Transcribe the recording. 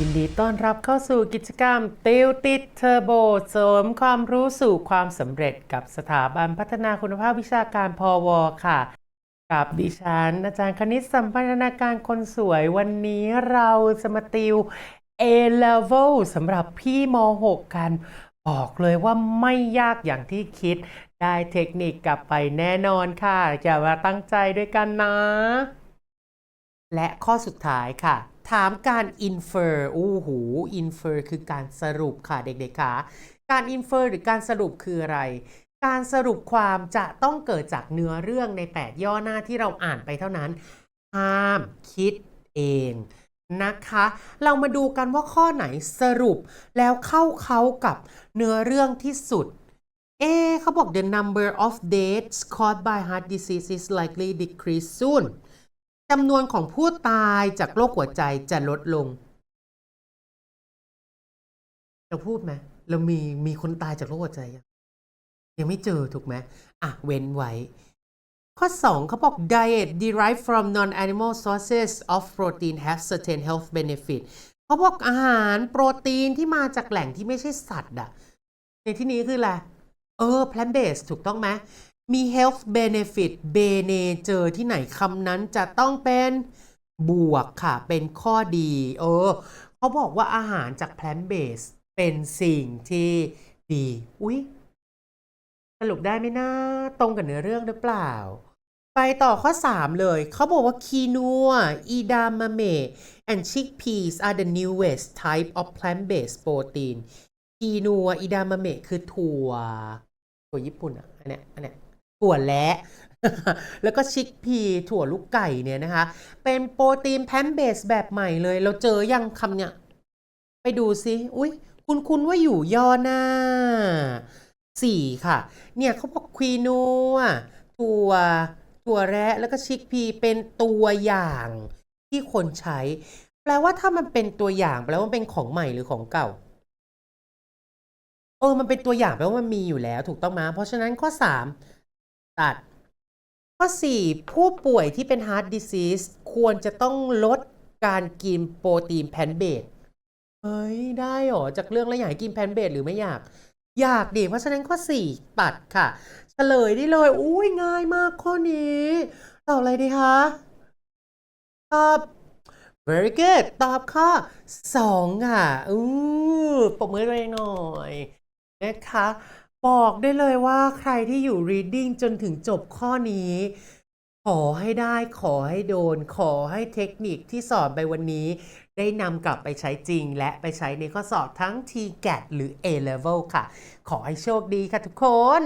ยินดีต้อนรับเข้าสู่กิจกรรม ติวติดเทอร์โบเสริมความรู้สู่ความสำเร็จกับสถาบันพัฒนาคุณภาพวิชาการพอวค่ะ กับดิฉันอาจารย์คณิตสัมพันธนาการคนสวยวันนี้เราจะมาติว A level สำหรับพี่ม .6 กัน บอกเลยว่าไม่ยากอย่างที่คิด ได้เทคนิคกลับไปแน่นอนค่ะ อย่ามาตั้งใจด้วยกันนะ และข้อสุดท้ายค่ะ ถามการ infer อู้หู infer คือการสรุปค่ะเด็กๆค่ะการ infer หรือการสรุปคืออะไร การสรุปความจะต้องเกิดจากเนื้อเรื่องใน 8 ย่อหน้าที่เราอ่านไปเท่านั้น ห้ามคิดเองนะคะ เรามาดูกันว่าข้อไหนสรุปแล้วเข้าเขากับเนื้อเรื่องที่สุดเอ๊เขาบอก the number of deaths caused by heart disease is likely decrease soon จำนวนของผู้ตายจากโรคหัวใจจะลดลง เราพูดไหมเรามีมีคนตายจากโรคหัวใจยังยังไม่เจอถูกไหมอะ เว้นไว้ ข้อ 2เขาบอก diet derived from non-animal sources of protein have certain health benefit เขาบอกอาหารโปรตีนที่มาจากแหล่งที่ไม่ใช่สัตว์อะในที่นี้คืออะไร เออ plant based ถูกต้องไหม มี health benefit เบเนเจอที่ไหนคำนั้นจะต้องเป็นบวกค่ะ เป็นข้อดี เออ เขาบอกว่าอาหารจาก plant base เป็นสิ่งที่ดี อุ๊ย สรุปได้ไหมนะตรงกับเนื้อเรื่องหรือเปล่า ไปต่อข้อ 3 เลย เขาบอกว่าคีนัวอีดามะเม and chickpeas are the newest type of plant-based protein คีนัวอีดามะเมคือถั่ว ถั่วญี่ปุ่นอะ อันเนี้ยอันเนี้ย ถั่วและแล้วก็ชิคพีถั่วลูกไก่เนี่ยนะคะ เป็นโปรตีนแพนเบสแบบใหม่เลย เราเจอยังคำเนี่ย ไปดูซิอุ๊ยคุณคุณว่าอยู่ย่อหน้าสี่ค่ะ เนี่ยเขาบอกควีนัวถั่วถั่วแระแล้วก็ชิคพีเป็นตัวอย่างที่คนใช้ แปลว่าถ้ามันเป็นตัวอย่างแปลว่ามันเป็นของใหม่หรือของเก่าเออมันเป็นตัวอย่างแปลว่ามันมีอยู่แล้วถูกต้องไหมเพราะฉะนั้นข้อ3 ตัด ข้อ 4 ผู้ป่วยที่เป็น heart disease ควรจะต้องลดการกินโปรตีนแพนเบดเฮ้ย ได้เหรอ จากเรื่องแล้วอยากกินแพนเบดหรือไม่อยาก อยากดิเพราะฉะนั้นข้อ 4 ตัดค่ะ เฉลยได้เลย อุ้ยง่ายมากข้อนี้ตอบอะไรดีคะตอบ very good ตอบข้อ 2 ค่ะ อือปรบมือเลยหน่อยนะคะ บอกได้เลยว่าใครที่อยู่ reading จนถึงจบข้อนี้ ขอให้ได้ขอให้โดน ขอให้เทคนิคที่สอนไปวันนี้ ได้นำกลับไปใช้จริง และไปใช้ในข้อสอบทั้ง TGAT หรือ A level ค่ะ ขอให้โชคดีค่ะทุกคน